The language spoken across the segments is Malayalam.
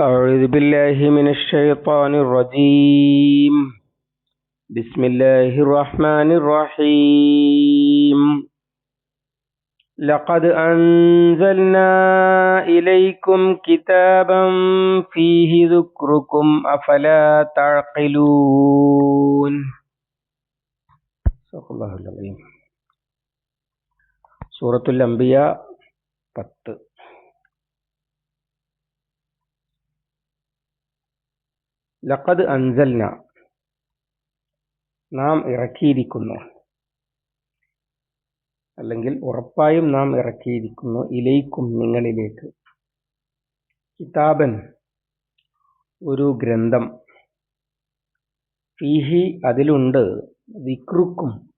أعوذ بالله من الشيطان الرجيم بسم الله الرحمن الرحيم لقد أنزلنا إليكم كتابا فيه ذكركم أفلا تعقلون صدق الله العظيم سورة الأنبياء പത്ത് ലഖദ് അൻസൽന. നാം ഇറക്കിയിരിക്കുന്നു. അല്ലെങ്കിൽ ഉറപ്പായും നാം ഇറക്കിയിരിക്കുന്നു ഇലയിക്കും നിങ്ങളിലേക്ക്. കിതാബൻ ഒരു ഗ്രന്ഥം. ഫീഹി അതിലുണ്ട് വിക്രുക്കും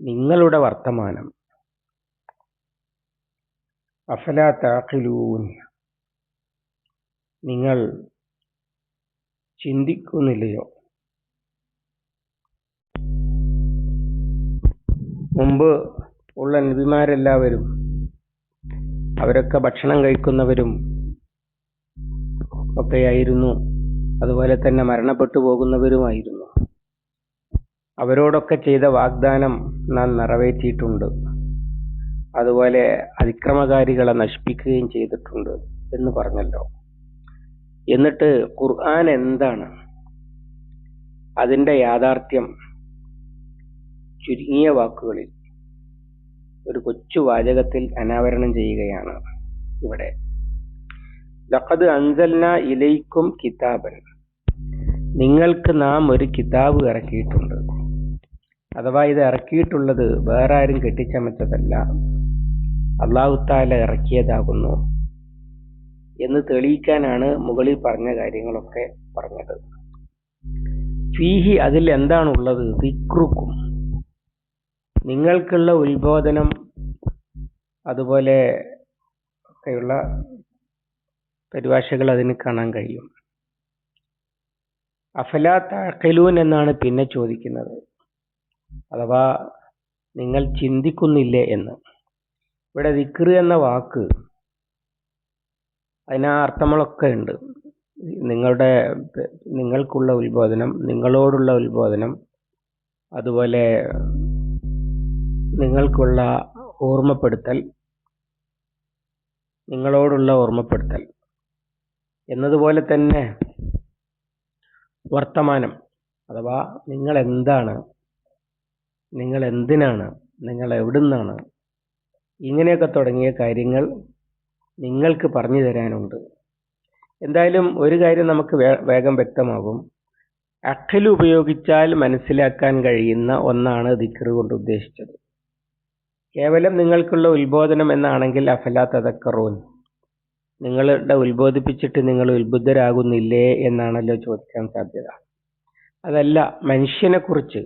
നിങ്ങളുടെ വർത്തമാനം. അഫല താഖിലൂൻ. നിങ്ങൾ ചിന്തിക്കുന്നില്ലയോ? മുമ്പ് ഉള്ള നബിമാരെല്ലാവരും അവരൊക്കെ ഭക്ഷണം കഴിക്കുന്നവരും ഒക്കെയായിരുന്നു. അതുപോലെ തന്നെ മരണപ്പെട്ടു പോകുന്നവരുമായിരുന്നു. അവരോടൊക്കെ ചെയ്ത വാഗ്ദാനം നാം നിറവേറ്റിയിട്ടുണ്ട്. അതുപോലെ അതിക്രമകാരികളെ നശിപ്പിക്കുകയും ചെയ്തിട്ടുണ്ട് എന്ന് പറഞ്ഞല്ലോ. എന്നിട്ട് ഖുർആൻ എന്താണ്? അതിന്റെ യാഥാർത്ഥ്യം ചുരുങ്ങിയ വാക്കുകളിൽ ഒരു കൊച്ചു വാചകത്തിൽ അനാവരണം ചെയ്യുകയാണ് ഇവിടെ. ലഖദ് അൻസൽന ഇലൈക്കും കിതാബൻ. നിങ്ങൾക്ക് നാം ഒരു കിതാബ് ഇറക്കിയിട്ടുണ്ട്. അഥവാ ഇത് ഇറക്കിയിട്ടുള്ളത് വേറെ ആരും കെട്ടിച്ചമച്ചതല്ല. അള്ളാഹുത്താല ഇറക്കിയതാകുന്നു. എന്ന് തെളിയിക്കാനാണ് മുകളിൽ പറഞ്ഞ കാര്യങ്ങളൊക്കെ പറഞ്ഞത്. ഫീഹി അതിൽ എന്താണുള്ളത്? വിക്രുക്കും നിങ്ങൾക്കുള്ള ഉത്ബോധനം അതുപോലെ ഒക്കെയുള്ള പരിഭാഷകൾ അതിന് കാണാൻ കഴിയും. അഫല താക്കലൂൻ എന്നാണ് പിന്നെ ചോദിക്കുന്നത്. അഥവാ നിങ്ങൾ ചിന്തിക്കുന്നില്ലേ എന്ന്. ഇവിടെ ദിക്ർ എന്ന വാക്ക് അതിന് അർത്ഥങ്ങളൊക്കെ ഉണ്ട്. നിങ്ങളുടെ നിങ്ങൾക്കുള്ള ഉത്ബോധനം നിങ്ങളോടുള്ള ഉത്ബോധനം അതുപോലെ നിങ്ങൾക്കുള്ള ഓർമ്മപ്പെടുത്തൽ നിങ്ങളോടുള്ള ഓർമ്മപ്പെടുത്തൽ എന്നതുപോലെ തന്നെ വർത്തമാനം അഥവാ നിങ്ങൾ എന്താണ് നിങ്ങൾ എന്തിനാണ് നിങ്ങൾ എവിടുന്നാണ് ഇങ്ങനെയൊക്കെ തുടങ്ങിയ കാര്യങ്ങൾ നിങ്ങൾക്ക് പറഞ്ഞു തരാനുണ്ട്. എന്തായാലും ഒരു കാര്യം നമുക്ക് വേഗം വ്യക്തമാകും. അഖിൽ ഉപയോഗിച്ചാൽ മനസ്സിലാക്കാൻ കഴിയുന്ന ഒന്നാണ് ദിക്ർ കൊണ്ട് ഉദ്ദേശിച്ചത്. കേവലം നിങ്ങൾക്കുള്ള ഉത്ബോധനം എന്നാണെങ്കിൽ അഫല തതക്കറൂൻ നിങ്ങളുടെ ഉത്ബോധിപ്പിച്ചിട്ട് നിങ്ങൾ ഉത്ബുദ്ധരാകുന്നില്ലേ എന്നാണല്ലോ ചോദിക്കാൻ സാധ്യത. അതല്ല മനുഷ്യനെ കുറിച്ച്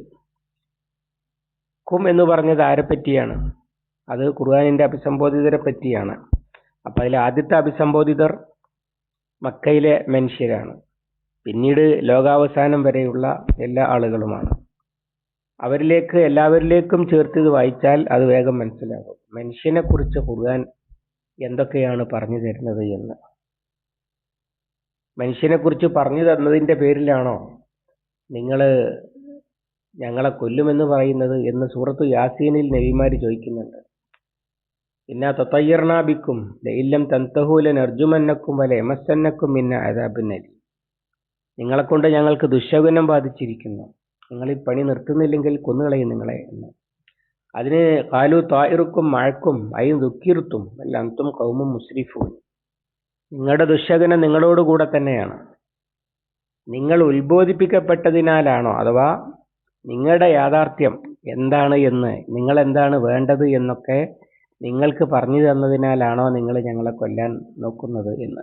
കും എന്ന് പറഞ്ഞത് ആരെപ്പറ്റിയാണ്? അത് ഖുർആാനിന്റെ അഭിസംബോധിതരെ പറ്റിയാണ്. അപ്പൊ അതിൽ ആദ്യത്തെ അഭിസംബോധിതർ മക്കയിലെ മനുഷ്യരാണ്. പിന്നീട് ലോകാവസാനം വരെയുള്ള എല്ലാ ആളുകളുമാണ്. അവരിലേക്ക് എല്ലാവരിലേക്കും ചേർത്ത് ഇത് വായിച്ചാൽ അത് വേഗം മനസ്സിലാകും. മനുഷ്യനെ കുറിച്ച് ഖുർആൻ എന്തൊക്കെയാണ് പറഞ്ഞു തരുന്നത് എന്ന്. മനുഷ്യനെ കുറിച്ച് പറഞ്ഞു തന്നതിന്റെ പേരിലാണോ നിങ്ങൾ ഞങ്ങളെ കൊല്ലുമെന്ന് പറയുന്നത് എന്ന് സൂറത്ത് യാസീനിൽ നബിമാര് ചോദിക്കുന്നുണ്ട്. ഇന്ന തത്തയ്യർണാബിക്കും ലയില്ലം തന്തഹൂലൻ അർജുമന്നക്കും വല എമസന്നക്കും ഇന്ന നിങ്ങളെ കൊണ്ട് ഞങ്ങൾക്ക് ദുശകുനം ബാധിച്ചിരിക്കുന്നു. നിങ്ങൾ ഈ പണി നിർത്തുന്നില്ലെങ്കിൽ കൊന്നുകളയും നിങ്ങളെ എന്ന്. അതിന് കാലു തായിറുക്കും മഴക്കും അയും ദുഃഖിർത്തും അല്ലന്തും കൗമും മുസ്രിഫും നിങ്ങളുടെ ദുശകനം നിങ്ങളോടുകൂടെ തന്നെയാണ്. നിങ്ങൾ ഉത്ബോധിപ്പിക്കപ്പെട്ടതിനാലാണോ അഥവാ നിങ്ങളുടെ യാഥാർത്ഥ്യം എന്താണ് എന്ന് നിങ്ങൾ എന്താണ് വേണ്ടത് എന്നൊക്കെ നിങ്ങൾക്ക് പറഞ്ഞു തന്നതിനാലാണോ നിങ്ങൾ ഞങ്ങളെ കൊല്ലാൻ നോക്കുന്നത് എന്ന്.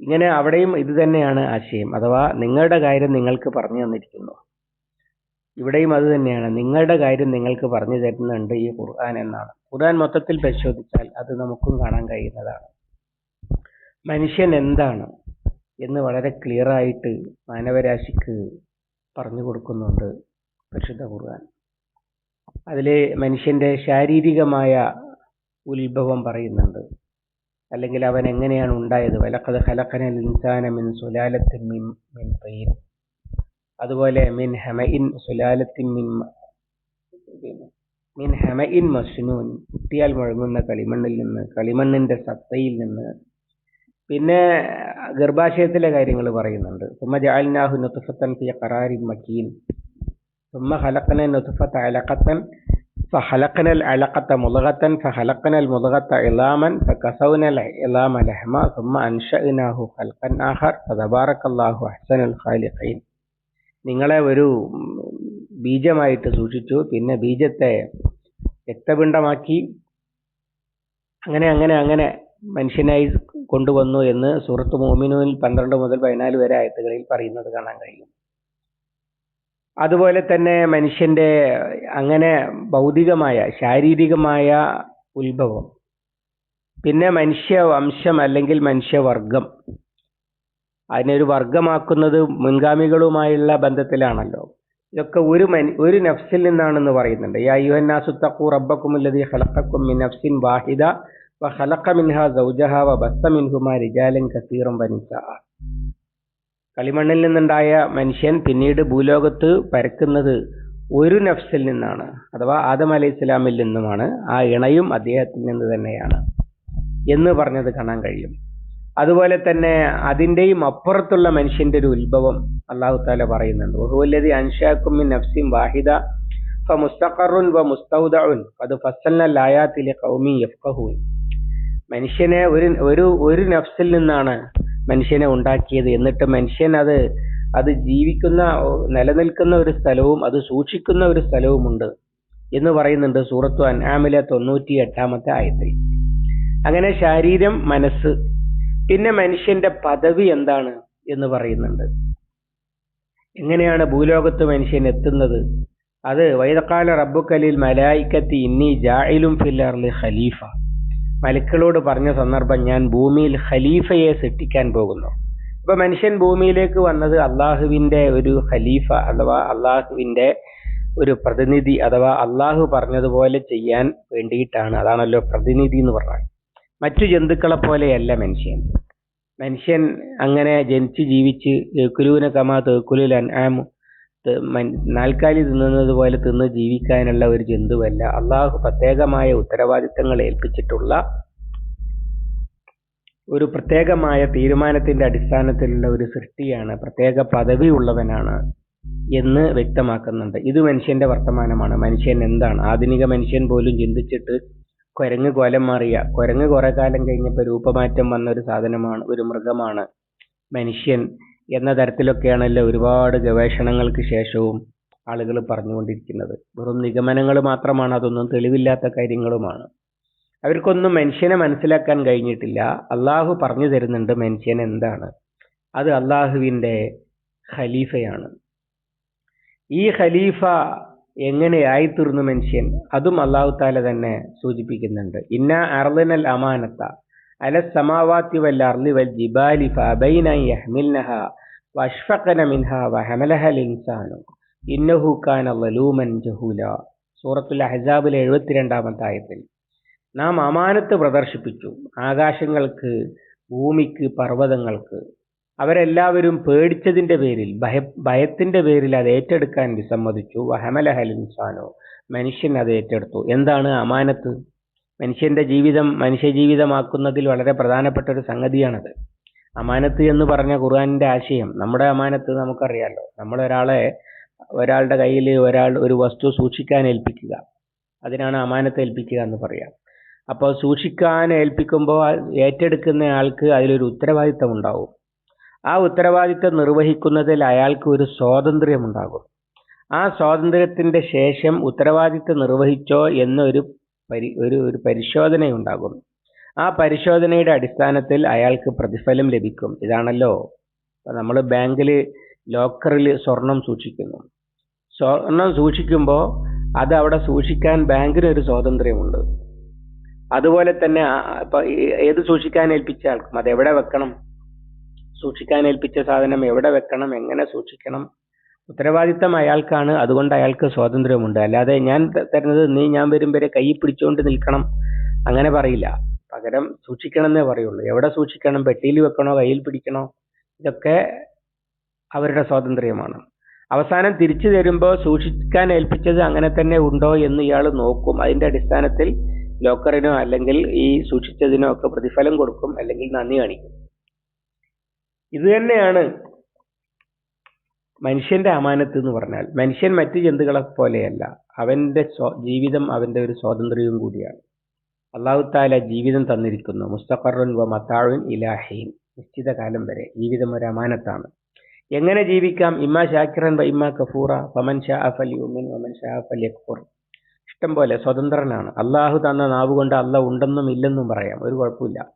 ഇങ്ങനെ അവിടെയും ഇത് തന്നെയാണ് ആശയം. അഥവാ നിങ്ങളുടെ കാര്യം നിങ്ങൾക്ക് പറഞ്ഞു തന്നിരിക്കുന്നു. ഇവിടെയും അത് തന്നെയാണ്. നിങ്ങളുടെ കാര്യം നിങ്ങൾക്ക് പറഞ്ഞു തരുന്നുണ്ട് ഈ ഖുർആൻ എന്നാണ്. ഖുർആൻ മൊത്തത്തിൽ പരിശോധിച്ചാൽ അത് നമുക്കും കാണാൻ കഴിയുന്നതാണ്. മനുഷ്യൻ എന്താണ് എന്ന് വളരെ ക്ലിയർ ആയിട്ട് മാനവരാശിക്ക് പറഞ്ഞു കൊടുക്കുന്നുണ്ട് പരിശുദ്ധ ഖുർആൻ. അതിൽ മനുഷ്യന്റെ ശാരീരികമായ ഉത്ഭവം പറയുന്നുണ്ട്. അല്ലെങ്കിൽ അവൻ എങ്ങനെയാണ് ഉണ്ടായത്? വലക്കത് ഹലക്കന ഇൻസാന മിൻ സുലാലത്തിൻ മിൻ മിൻ തൈൻ അതുപോലെ മിൻ ഹമഇൻ സുലാലത്തിൻ മിൻ മിൻ ഹമഇൻ മസ്നൂൻ. കുട്ടിയാൽ മുഴങ്ങുന്ന കളിമണ്ണിൽ നിന്ന് കളിമണ്ണിന്റെ സത്തയിൽ നിന്ന്. പിന്നെ ഗർഭാശയത്തിലെ കാര്യങ്ങൾ പറയുന്നുണ്ട്. സുമ്മ ജഅൽനാഹു നുത്ഫത്തൻ ഫി ഖറാരിൻ മക്കീൻ. ثم خلقنا النطفة علقة فخلقنا العلقة مضغة فخلقنا المضغة عظاما فكسونا العظام لحما ثم أنشأناه خلقا آخر فتبارك الله أحسن الخالقين നിങ്ങളെ ഒരു ഉം, ബീജമായിട്ട് സൂക്ഷിച്ചു പിന്നെ ബീജത്തെ രക്തപിണ്ഡമാക്കി അങ്ങനെ അങ്ങനെ അങ്ങനെ മനുഷ്യനായി കൊണ്ടുവന്നു എന്ന് സൂറത്ത് മോമിനുവിൽ പന്ത്രണ്ട് മുതൽ പതിനാല് വരെ ആയത്തുകളിൽ പറയുന്നത് കാണാൻ കഴിയും അതുപോലെ തന്നെ മനുഷ്യന്റെ അങ്ങനെ ഭൗതികമായ ശാരീരികമായ ഉത്ഭവം. പിന്നെ മനുഷ്യ വംശം അല്ലെങ്കിൽ മനുഷ്യവർഗം. അതിനൊരു വർഗമാക്കുന്നത് മുൻഗാമികളുമായുള്ള ബന്ധത്തിലാണല്ലോ. ഇതൊക്കെ ഒരു മനു ഒരു നഫ്സിൽ നിന്നാണെന്ന് പറയുന്നുണ്ട്. യാ യുഹന്നാസു തഖൂ റബ്ബക്കുമുല്ലദീ ഖലഖക്കും മിൻ നഫ്സിൻ വാഹിദ വ ഖലഖ മിൻഹാ സൗജഹ വബസ്സ മിൻഹുമാ റിജാലൻ കസീറും വനിസാഅ കളിമണ്ണിൽ നിന്നുണ്ടായ മനുഷ്യൻ പിന്നീട് ഭൂലോകത്ത് പരക്കുന്നത് ഒരു നഫ്സിൽ നിന്നാണ് അഥവാ ആദം അലൈഹി ഇസ്ലാമിൽ നിന്നുമാണ്. ആ ഇണയും അദ്ദേഹത്തിൽ നിന്ന് തന്നെയാണ് എന്ന് പറഞ്ഞത് കാണാൻ കഴിയും. അതുപോലെ തന്നെ അതിന്റെയും അപ്പുറത്തുള്ള മനുഷ്യന്റെ ഒരു ഉത്ഭവം അള്ളാഹു താല പറയുന്നുണ്ട്. ഒഹുവല്ലതി അൻഷാക്കും നഫ്സിം വാഹിദ ഫ മുസ്തഖറുൻ വ മുസ്തൗദഉൻ അത് ഫസ്സൽന ലായാത്തിലെ ഖൗമി യഫ്ഖഹൂൻ. മനുഷ്യനെ ഒരു ഒരു ഒരു നഫ്സിൽ നിന്നാണ് മനുഷ്യനെ ഉണ്ടാക്കിയത്. എന്നിട്ട് മനുഷ്യൻ അത് അത് ജീവിക്കുന്ന നിലനിൽക്കുന്ന ഒരു സ്ഥലവും അത് സൂക്ഷിക്കുന്ന ഒരു സ്ഥലവുമുണ്ട് എന്ന് പറയുന്നുണ്ട് സൂറത്തു അൻആമിലെ തൊണ്ണൂറ്റി എട്ടാമത്തെ ആയത്തിൽ. അങ്ങനെ ശാരീരം മനസ്സ് പിന്നെ മനുഷ്യന്റെ പദവി എന്താണ് എന്ന് പറയുന്നുണ്ട്. എങ്ങനെയാണ് ഭൂലോകത്ത് മനുഷ്യൻ എത്തുന്നത്? അത് വൈദക്കാല റബ്ബുക്കലിൽ മലായിക്കത്തി ഇന്നി ജായിലും ഫില്ലർലി ഖലീഫ. മലക്കളോട് പറഞ്ഞ സന്ദർഭം ഞാൻ ഭൂമിയിൽ ഖലീഫയെ സൃഷ്ടിക്കാൻ പോകുന്നു. ഇപ്പൊ മനുഷ്യൻ ഭൂമിയിലേക്ക് വന്നത് അള്ളാഹുവിന്റെ ഒരു ഖലീഫ അഥവാ അള്ളാഹുവിന്റെ ഒരു പ്രതിനിധി അഥവാ അള്ളാഹു പറഞ്ഞതുപോലെ ചെയ്യാൻ വേണ്ടിയിട്ടാണ്. അതാണല്ലോ പ്രതിനിധി എന്ന് പറഞ്ഞാൽ. മറ്റു ജന്തുക്കളെ പോലെയല്ല മനുഷ്യൻ. മനുഷ്യൻ അങ്ങനെ ജനിച്ച് ജീവിച്ച് ഏക്കുലൂന കമാ തേക്കുലിൽ അൻആമു നാൽക്കാലി തിന്നുന്നത് പോലെ തിന്ന് ജീവിക്കാനുള്ള ഒരു ജന്തുവല്ല. അള്ളാഹു പ്രത്യേകമായ ഉത്തരവാദിത്തങ്ങൾ ഏൽപ്പിച്ചിട്ടുള്ള ഒരു പ്രത്യേകമായ തീരുമാനത്തിന്റെ അടിസ്ഥാനത്തിലുള്ള ഒരു സൃഷ്ടിയാണ്. പ്രത്യേക പദവി ഉള്ളവനാണ് എന്ന് വ്യക്തമാക്കുന്നുണ്ട്. ഇത് മനുഷ്യന്റെ വർത്തമാനമാണ്. മനുഷ്യൻ എന്താണ്? ആധുനിക മനുഷ്യൻ പോലും ചിന്തിച്ചിട്ട് കുരങ്ങ് കോലം മാറിയ കുരങ്ങ് കുറെ കാലം കഴിഞ്ഞപ്പോൾ രൂപമാറ്റം വന്ന ഒരു സാധനമാണ് ഒരു മൃഗമാണ് മനുഷ്യൻ. എന്ന തരത്തിലൊക്കെയാണല്ലോ ഒരുപാട് ഗവേഷണങ്ങൾക്ക് ശേഷവും ആളുകൾ പറഞ്ഞുകൊണ്ടിരിക്കുന്നത്. വെറും നിഗമനങ്ങൾ മാത്രമാണ് അതൊന്നും തെളിവില്ലാത്ത കാര്യങ്ങളുമാണ്. അവർക്കൊന്നും മനുഷ്യനെ മനസ്സിലാക്കാൻ കഴിഞ്ഞിട്ടില്ല. അള്ളാഹു പറഞ്ഞു തരുന്നുണ്ട് മനുഷ്യൻ എന്താണ്. അത് അള്ളാഹുവിന്റെ ഖലീഫയാണ്. ഈ ഖലീഫ എങ്ങനെയായിത്തീർന്നു മനുഷ്യൻ? അതും അള്ളാഹു താല തന്നെ സൂചിപ്പിക്കുന്നുണ്ട്. ഇന്ന അർലിനൽ അമാനത്ത അല സമാവാത്തി വൽ അർലി വൽ ജിബാലി ഫബൈന യഹ്മിൽനഹ വഷ്ഫഖന മിൻഹ വഹമലഹൽ ഇൻസാനു ഇന്നഹു കാന ലലൂമൻ ജഹൂല. സൂറത്തുൽ അഹ്സാബിലെ എഴുപത്തിരണ്ടാമത്തെ ആയത്തിൽ. നാം അമാനത്ത് പ്രദർശിപ്പിച്ചു. ആകാശങ്ങൾക്ക് ഭൂമിക്ക് പർവതങ്ങൾക്ക്. അവരെല്ലാവരും പേടിച്ചതിന്റെ പേരിൽ ഭയ ഭയത്തിന്റെ പേരിൽ അത് ഏറ്റെടുക്കാൻ വിസമ്മതിച്ചു. വഹമലഹൽ ഇൻസാനോ മനുഷ്യൻ അത് ഏറ്റെടുത്തു. എന്താണ് അമാനത്ത്? മനുഷ്യന്റെ ജീവിതം മനുഷ്യ ജീവിതമാക്കുന്നതിൽ വളരെ പ്രധാനപ്പെട്ട ഒരു സംഗതിയാണത്. അമാനത്ത് എന്ന് പറഞ്ഞ ഖുർആനിന്റെ ആശയം നമ്മുടെ അമാനത്ത് നമുക്കറിയാലോ. നമ്മൾ ഒരാളെ ഒരാളുടെ കയ്യിൽ ഒരാൾ ഒരു വസ്തു സൂക്ഷിക്കാൻ ഏൽപ്പിക്കുക. അതിനാണ് അമാനത്ത് ഏൽപ്പിക്കുക എന്ന് പറയാം. അപ്പോൾ സൂക്ഷിക്കാൻ ഏൽപ്പിക്കുമ്പോൾ ഏറ്റെടുക്കുന്ന ആൾക്ക് അതിലൊരു ഉത്തരവാദിത്തം ഉണ്ടാവും. ആ ഉത്തരവാദിത്തം നിർവഹിക്കുന്നതിൽ അയാൾക്ക് ഒരു സ്വാതന്ത്ര്യം ഉണ്ടാകും. ആ സ്വാതന്ത്ര്യത്തിന്റെ ശേഷം ഉത്തരവാദിത്തം നിർവഹിച്ചോ എന്നൊരു പരി ഒരു ഒരു പരിശോധനയുണ്ടാകും. ആ പരിശോധനയുടെ അടിസ്ഥാനത്തിൽ അയാൾക്ക് പ്രതിഫലം ലഭിക്കും. ഇതാണല്ലോ. നമ്മൾ ബാങ്കിൽ ലോക്കറിൽ സ്വർണം സൂക്ഷിക്കുന്നു. സ്വർണം സൂക്ഷിക്കുമ്പോൾ അത് അവിടെ സൂക്ഷിക്കാൻ ബാങ്കിന് ഒരു സ്വാതന്ത്ര്യമുണ്ട്. അതുപോലെ തന്നെ ഏത് സൂക്ഷിക്കാൻ ഏൽപ്പിച്ച ആൾക്കും അത് എവിടെ വെക്കണം? സൂക്ഷിക്കാൻ ഏൽപ്പിച്ച സാധനം എവിടെ വെക്കണം? എങ്ങനെ സൂക്ഷിക്കണം? ഉത്തരവാദിത്തം അയാൾക്കാണ്. അതുകൊണ്ട് അയാൾക്ക് സ്വാതന്ത്ര്യമുണ്ട്. അല്ലാതെ ഞാൻ തരുന്നത് നീ ഞാൻ വരും വരെ കൈ പിടിച്ചുകൊണ്ട് നിൽക്കണം. അങ്ങനെ പറയില്ല. പകരം സൂക്ഷിക്കണം എന്നേ പറയുള്ളൂ. എവിടെ സൂക്ഷിക്കണം? പെട്ടിയിൽ വെക്കണോ? കയ്യിൽ പിടിക്കണോ? ഇതൊക്കെ അവരുടെ സ്വാതന്ത്ര്യമാണ്. അവസാനം തിരിച്ചു തരുമ്പോൾ സൂക്ഷിക്കാൻ ഏൽപ്പിച്ചത് അങ്ങനെ തന്നെ ഉണ്ടോ എന്ന് ഇയാൾ നോക്കും. അതിന്റെ അടിസ്ഥാനത്തിൽ ലോക്കറിനോ അല്ലെങ്കിൽ ഈ സൂക്ഷിച്ചതിനോ ഒക്കെ പ്രതിഫലം കൊടുക്കും അല്ലെങ്കിൽ നന്ദി കാണിക്കും. ഇത് തന്നെയാണ് മനുഷ്യന്റെ അമാനത്ത് എന്ന് പറഞ്ഞാൽ. മനുഷ്യൻ മറ്റു ജന്തുക്കളെ പോലെയല്ല. അവന്റെ ജീവിതം അവന്റെ ഒരു സ്വാതന്ത്ര്യവും കൂടിയാണ്. അള്ളാഹു താല ജീവിതം തന്നിരിക്കുന്നു. മുസ്തഖറുൻ വ മത്താഴുൻ ഇലാഹീൻ നിശ്ചിത കാലം വരെ ജീവിതം ഒരു അമാനത്താണ്. എങ്ങനെ ജീവിക്കാം? ഇമ്മ ഷാക്കിറൻ വ ഇമ്മ കഫൂറ. ഫമൻ ഷാ അഫൽ യുമിൻ വമൻ ഷാ അഫൽ യക്ഫുർ ഇഷ്ടം പോലെ സ്വതന്ത്രനാണ്. അള്ളാഹു തന്ന നാവ് കൊണ്ട് അല്ല ഉണ്ടെന്നും ഇല്ലെന്നും പറയാം. ഒരു കുഴപ്പമില്ല.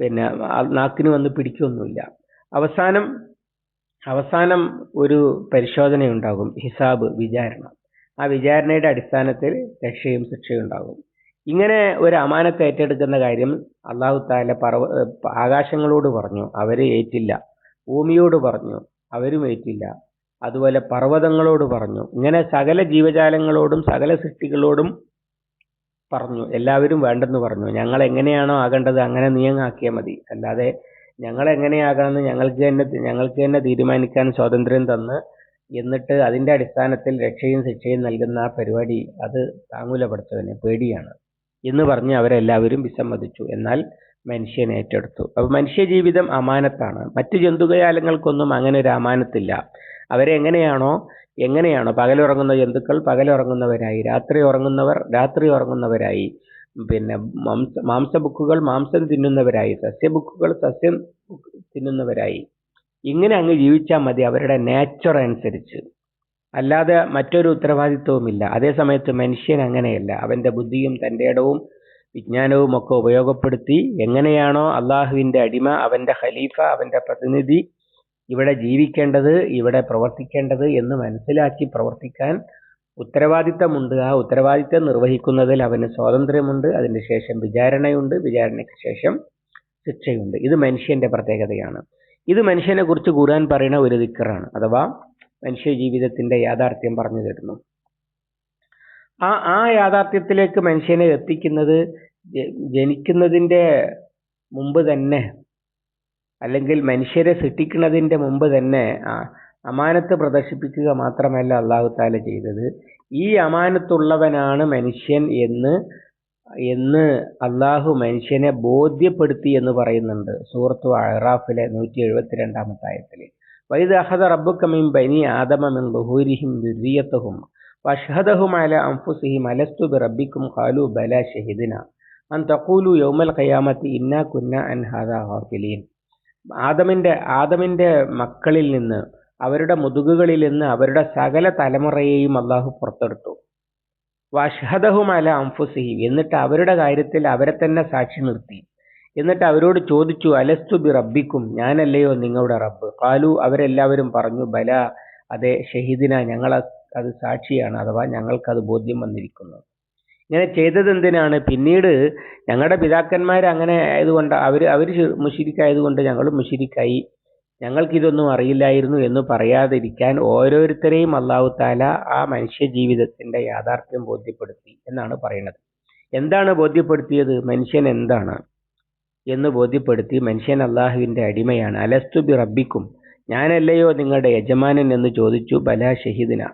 പിന്നെ നാക്കിന് വന്ന് പിടിക്കൊന്നുമില്ല. അവസാനം അവസാനം ഒരു പരിശോധനയുണ്ടാകും. ഹിസാബ് വിചാരണ. ആ വിചാരണയുടെ അടിസ്ഥാനത്തിൽ രക്ഷയും ശിക്ഷയും ഉണ്ടാകും. ഇങ്ങനെ ഒരു അമാനത്ത് ഏറ്റെടുക്കുന്ന കാര്യം അള്ളാഹു താല പർവ ആകാശങ്ങളോട് പറഞ്ഞു അവർ ഏറ്റില്ല. ഭൂമിയോട് പറഞ്ഞു അവരും ഏറ്റില്ല. അതുപോലെ പർവതങ്ങളോട് പറഞ്ഞു ഇങ്ങനെ സകല ജീവജാലങ്ങളോടും സകല സൃഷ്ടികളോടും പറഞ്ഞു എല്ലാവരും വേണ്ടെന്ന് പറഞ്ഞു. ഞങ്ങൾ എങ്ങനെയാണോ ആകേണ്ടത് അങ്ങനെ നിയങ്ങാക്കിയാൽ മതി. അല്ലാതെ ഞങ്ങൾ എങ്ങനെയാകണമെന്ന് ഞങ്ങൾക്ക് തന്നെ ഞങ്ങൾക്ക് തന്നെ തീരുമാനിക്കാൻ സ്വാതന്ത്ര്യം തന്ന് എന്നിട്ട് അതിന്റെ അടിസ്ഥാനത്തിൽ രക്ഷയും ശിക്ഷയും നൽകുന്ന പരിപാടി അത് താങ്ങൂല പേടിയാണ്. എന്ന് പറഞ്ഞ് അവരെല്ലാവരും വിസമ്മതിച്ചു. എന്നാൽ മനുഷ്യൻ ഏറ്റെടുത്തു. അപ്പൊ മനുഷ്യ ജീവിതം അമാനത്താണ്. മറ്റു ജന്തുജാലങ്ങൾക്കൊന്നും അങ്ങനെ ഒരു അമാനത്തില്ല. അവരെ എങ്ങനെയാണോ എങ്ങനെയാണോ പകലുറങ്ങുന്ന ജന്തുക്കൾ പകലുറങ്ങുന്നവരായി രാത്രി ഉറങ്ങുന്നവർ രാത്രി ഉറങ്ങുന്നവരായി പിന്നെ മാംസ മാംസബുക്കുകൾ മാംസം തിന്നുന്നവരായി സസ്യബുക്കുകൾ സസ്യം തിന്നുന്നവരായി. ഇങ്ങനെ അങ്ങ് ജീവിച്ചാൽ മതി അവരുടെ nature അനുസരിച്ച്. അല്ലാതെ മറ്റൊരു ഉത്തരവാദിത്വവുമില്ല. അതേ സമയത്ത് മനുഷ്യൻ അങ്ങനെയല്ല. അവന്റെ ബുദ്ധിയും തന്റെ ഇടവും വിജ്ഞാനവും ഒക്കെ ഉപയോഗപ്പെടുത്തി എങ്ങനെയാണോ അള്ളാഹുവിന്റെ അടിമ അവന്റെ ഖലീഫ അവന്റെ പ്രതിനിധി ഇവിടെ ജീവിക്കേണ്ടത് ഇവിടെ പ്രവർത്തിക്കേണ്ടത് എന്ന് മനസ്സിലാക്കി പ്രവർത്തിക്കാൻ ഉത്തരവാദിത്തമുണ്ട്. ആ ഉത്തരവാദിത്തം നിർവഹിക്കുന്നതിൽ അവന് സ്വാതന്ത്ര്യമുണ്ട്. അതിന് ശേഷം വിചാരണയുണ്ട്. വിചാരണയ്ക്ക് ശേഷം ശിക്ഷയുണ്ട്. ഇത് മനുഷ്യന്റെ പ്രത്യേകതയാണ്. ഇത് മനുഷ്യനെ കുറിച്ച് ഖുർആൻ പറയുന്ന ഒരു ദിക്കറാണ്. അഥവാ മനുഷ്യ ജീവിതത്തിന്റെ യാഥാർത്ഥ്യം പറഞ്ഞു തരുന്നു. ആ ആ യാഥാർത്ഥ്യത്തിലേക്ക് മനുഷ്യനെ എത്തിക്കുന്നത് ജനിക്കുന്നതിന്റെ മുമ്പ് തന്നെ അല്ലെങ്കിൽ മനുഷ്യരെ സൃഷ്ടിക്കുന്നതിന്റെ മുമ്പ് തന്നെ ആ അമാനത്ത് പ്രദർശിപ്പിക്കുക മാത്രമല്ല അള്ളാഹു താല ചെയ്തത്. ഈ അമാനത്തുള്ളവനാണ് മനുഷ്യൻ എന്ന് എന്ന് അള്ളാഹു മനുഷ്യനെ ബോധ്യപ്പെടുത്തി എന്ന് പറയുന്നുണ്ട്. സൂറത്തു അഹ്റാഫിലെ നൂറ്റി എഴുപത്തിരണ്ടാമത്തെ ആയത്തിൽ. വൈദ് അഹദ റബ്ബുക്കമിൻ ബനി ആദമിൻ ബഹൂരിഹിം ദുരിയത്തഹും വഷഹദഹും അല അംഫുസിഹിം അലസ്തു ബി റബ്ബിക്കും ഖാലു ബല ഷഹിദിന അൻ തഖൂലു യൗമൽ ഖയാമത്തി ഇന്നാ കുന്ന അൻ ഹാദാ ഗാഫിലീൻ ആദമിന്റെ ആദമിന്റെ മക്കളിൽ നിന്ന് അവരുടെ മുതുകുകളിൽ നിന്ന് അവരുടെ സകല തലമുറയെയും അള്ളാഹു പുറത്തെടുത്തു. വഷഹദഹും അല അംഫുസിഹിം എന്നിട്ട് അവരുടെ കാര്യത്തിൽ അവരെ തന്നെ സാക്ഷി നിർത്തി എന്നിട്ട് അവരോട് ചോദിച്ചു അലസ്തു ബി റബ്ബിക്കും ഞാനല്ലയോ നിങ്ങളുടെ റബ്ബ്? കാലു അവരെല്ലാവരും പറഞ്ഞു ബല അതെ ഷഹീദിന ഞങ്ങൾ അത് സാക്ഷിയാണ് അഥവാ ഞങ്ങൾക്കത് ബോധ്യം വന്നിരിക്കുന്നു. ഇങ്ങനെ ചെയ്തത് എന്തിനാണ് പിന്നീട് ഞങ്ങളുടെ പിതാക്കന്മാർ അങ്ങനെ ആയതുകൊണ്ട് അവർ അവർ മുഷിരിക്കായതുകൊണ്ട് ഞങ്ങളും മുഷിരിക്കായി. ഞങ്ങൾക്കിതൊന്നും അറിയില്ലായിരുന്നു എന്ന് പറയാതിരിക്കാൻ ഓരോരുത്തരെയും അള്ളാഹു താല ആ മനുഷ്യ ജീവിതത്തിന്റെ യാഥാർത്ഥ്യം ബോധ്യപ്പെടുത്തി എന്നാണ് പറയുന്നത്. എന്താണ് ബോധ്യപ്പെടുത്തിയത്? മനുഷ്യൻ എന്താണ്? എന്ന് ബോധ്യപ്പെടുത്തി മനുഷ്യൻ അള്ളാഹുവിന്റെ അടിമയാണ്. അലസ്തു ബി റബ്ബിക്കും. ഞാനല്ലയോ നിങ്ങളുടെ യജമാനൻ എന്ന് ചോദിച്ചു ബല ഷഹീദിന.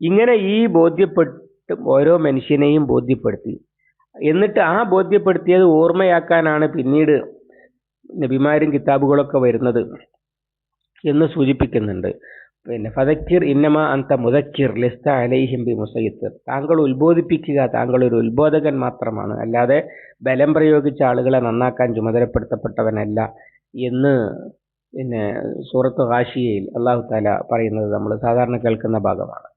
ഇങ്ങനെ ഈ ബോധ്യപ്പെട്ട് ഓരോ മനുഷ്യനെയും ബോധ്യപ്പെടുത്തി. എന്നിട്ട് ആ ബോധ്യപ്പെടുത്തിയത് ഓർമ്മയാക്കാനാണ് പിന്നീട് നബിമാരും കിതാബുകളൊക്കെ വരുന്നത് എന്ന് സൂചിപ്പിക്കുന്നുണ്ട്. പിന്നെ ഫതക്കിർ ഇന്നമ അന്ത മുതക്കിർ ലിസ്ത അലൈഹിം ബി മുസയ്യിർ താങ്കൾ ഉത്ബോധിപ്പിക്കുക താങ്കൾ ഒരു ഉത്ബോധകൻ മാത്രമാണ്. അല്ലാതെ ബലം പ്രയോഗിച്ച ആളുകളെ നന്നാക്കാൻ ചുമതലപ്പെടുത്തപ്പെട്ടവനല്ല എന്ന് പിന്നെ സൂറത്ത് ഹാഷിയയിൽ അള്ളാഹു താല പറയുന്നത് നമ്മൾ സാധാരണ കേൾക്കുന്ന ഭാഗമാണ്.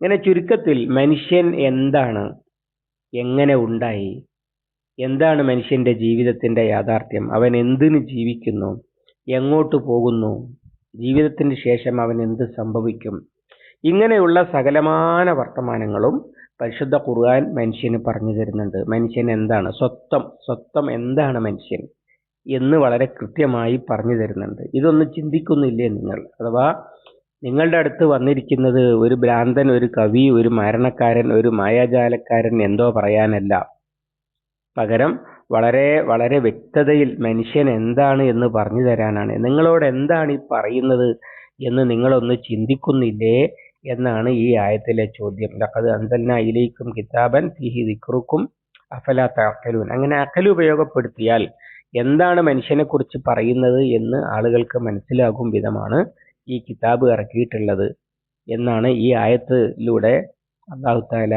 ഇങ്ങനെ ചുരുക്കത്തിൽ മനുഷ്യൻ എന്താണ് എങ്ങനെ ഉണ്ടായി എന്താണ് മനുഷ്യന്റെ ജീവിതത്തിന്റെ യാഥാർത്ഥ്യം അവൻ എന്തിനു ജീവിക്കുന്നു എങ്ങോട്ട് പോകുന്നു ജീവിതത്തിന് ശേഷം അവൻ എന്ത് സംഭവിക്കും? ഇങ്ങനെയുള്ള സകലമാന വർത്തമാനങ്ങളും പരിശുദ്ധ ഖുർആൻ മനുഷ്യന് പറഞ്ഞു തരുന്നുണ്ട്. മനുഷ്യൻ എന്താണ്? സ്വത്വം. സ്വത്വം എന്താണ് മനുഷ്യൻ? എന്ന് വളരെ കൃത്യമായി പറഞ്ഞു തരുന്നുണ്ട്. ഇതൊന്നും ചിന്തിക്കുന്നില്ലേ നിങ്ങൾ? അഥവാ നിങ്ങളുടെ അടുത്ത് വന്നിരിക്കുന്നത് ഒരു ഭ്രാന്തൻ ഒരു കവി ഒരു മരണക്കാരൻ ഒരു മായാജാലക്കാരൻ എന്തോ പറയാനല്ല. പകരം വളരെ വളരെ വ്യക്തതയിൽ മനുഷ്യൻ എന്താണ് എന്ന് പറഞ്ഞു തരാനാണ്. നിങ്ങളോട് എന്താണ് ഈ പറയുന്നത് എന്ന് നിങ്ങളൊന്ന് ചിന്തിക്കുന്നില്ലേ എന്നാണ് ഈ ആയത്തിലെ ചോദ്യം. ലഖദ് അൻസൽന ഇലൈക്കും കിതാബൻ ഫിഹി ദിക്റുക്കും അഫലാത്ത തഅഖലൂൻ. അങ്ങനെ അഖൽ ഉപയോഗപ്പെടുത്തിയാൽ എന്താണ് മനുഷ്യനെ കുറിച്ച് പറയുന്നത് എന്ന് ആളുകൾക്ക് മനസ്സിലാകും വിധമാണ് ഈ കിതാബ് ഇറക്കിയിട്ടുള്ളത് എന്നാണ് ഈ ആയത്തിലൂടെ അള്ളാഹു താല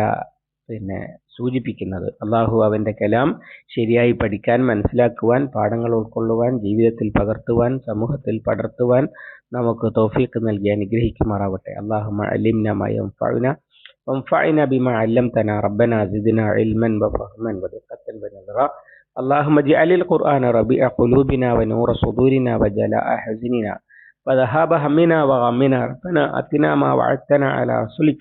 പിന്നെ സൂചിപ്പിക്കുന്നത് അള്ളാഹു അവന്റെ കലാം ശരിയായി പഠിക്കാൻ മനസ്സിലാക്കുവാൻ പാഠങ്ങൾ ഉൾക്കൊള്ളുവാൻ ജീവിതത്തിൽ പകർത്തുവാൻ സമൂഹത്തിൽ പടർത്തുവാൻ നമുക്ക് തൗഫീഖ് നൽകി അനുഗ്രഹിക്കുമാറാവട്ടെ അള്ളാഹു അലിംന മയം ഫഅന وانفعنا بما علمتنا ربنا زدنا علما وفهما ودقة ونظرا اللهم اجعل القرآن ربيع قلوبنا ونور صدورنا وجلاء حزننا وذهاب همنا وغمنا ربنا أتنا ما وعدتنا على رسلك